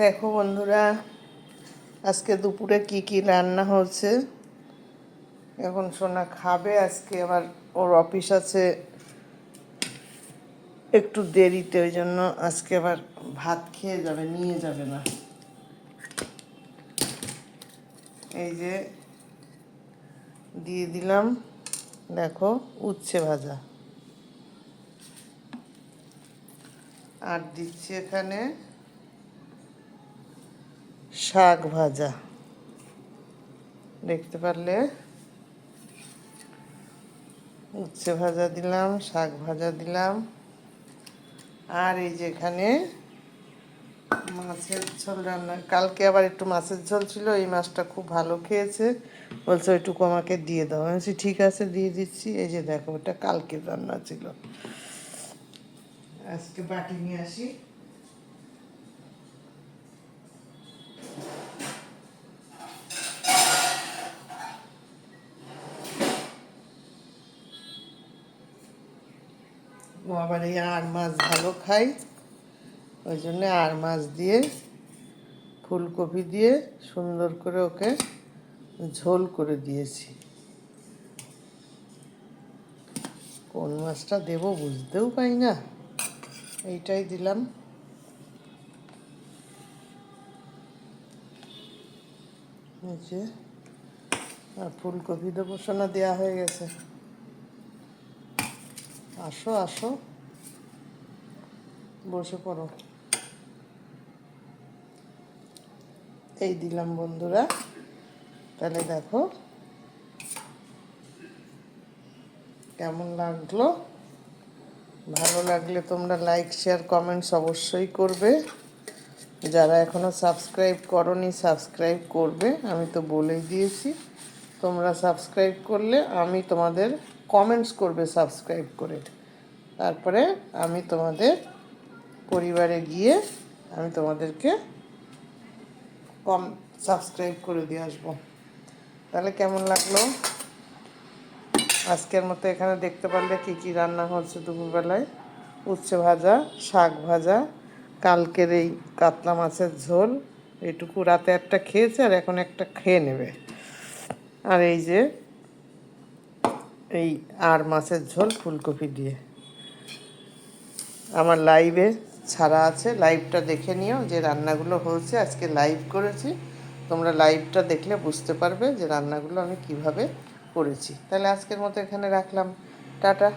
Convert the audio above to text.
দেখো বন্ধুরা, আজকে দুপুরে কি কি রান্না হচ্ছে এখন সোনা খাবে, আজকে আবার ওর অফিস আছে একটু দেরিতে, ওই জন্য আজকে আবার ভাত খেয়ে যাবে, নিয়ে যাবে না। এই যে দিয়ে দিলাম, দেখো উচ্ছে ভাজা। আর দিচ্ছি এখানে শাক ভাজা। দেখতে পারলে? উচ্ছে ভাজা দিলাম, শাক ভাজা দিলাম। আর এই যেখানে মাছের ঝোল রান্না কালকে আবার একটু মাছের ঝোল ছিল, এই মাছটা খুব ভালো খেয়েছে। বলছে ওইটুকু আমাকে দিয়ে দাও। আমি ঠিক আছে, দিয়ে দিচ্ছি। এই যে দেখো, ওটা কালকের রান্না ছিল। আজকে বাটি নিয়ে আসি। ও আবার এই আর মাছ ভালো খাই। ওই জন্যে আর মাছ দিয়ে, ফুলকপি দিয়ে সুন্দর করে ওকে ঝোল করে দিয়েছি। কোন মাছটা দেবো বুঝতেও পাই না। এইটাই দিলাম। আর ফুলকপি দেবো সোনা দেওয়া হয়ে গেছে। আসো আসো। বসে পড়ো। এই দিলাম বন্ধুরা। তাহলে দেখো। কেমন লাগল? ভালো লাগলে তোমরা লাইক শেয়ার কমেন্টস অবশ্যই করবে। যারা এখনও সাবস্ক্রাইব করনি সাবস্ক্রাইব করবে। আমি তো বলেই দিয়েছি। তোমরা সাবস্ক্রাইব করলে আমি তোমাদের কমেন্টস করবে সাবস্ক্রাইব করে। তারপরে আমি তোমাদের পরিবারে গিয়ে আমি তোমাদেরকে কম সাবস্ক্রাইব করে দিয়ে আসব। তাহলে কেমন লাগল? আজকের মতো এখানে দেখতে পারলে কী কী রান্না হচ্ছে দুপুরবেলায়? উচ্ছে ভাজা, শাক ভাজা, কালকের এই কাতলা মাছের ঝোল, এটুকু রাতে একটা খেয়েছে আর এখন একটা খেয়ে নেবে। আর এই যে এই আর মাছের ঝোল ফুলকপি দিয়ে। আমার লাইভে ছাড়া আছে। লাইভটা দেখে নিও যে রান্নাগুলো হয়েছে। আজকে লাইভ করেছি। তোমরা লাইভটা দেখলে বুঝতে পারবে যে রান্নাগুলো আমি কীভাবে করেছি। তাহলে আজকের মতো এখানে রাখলাম। টাটা।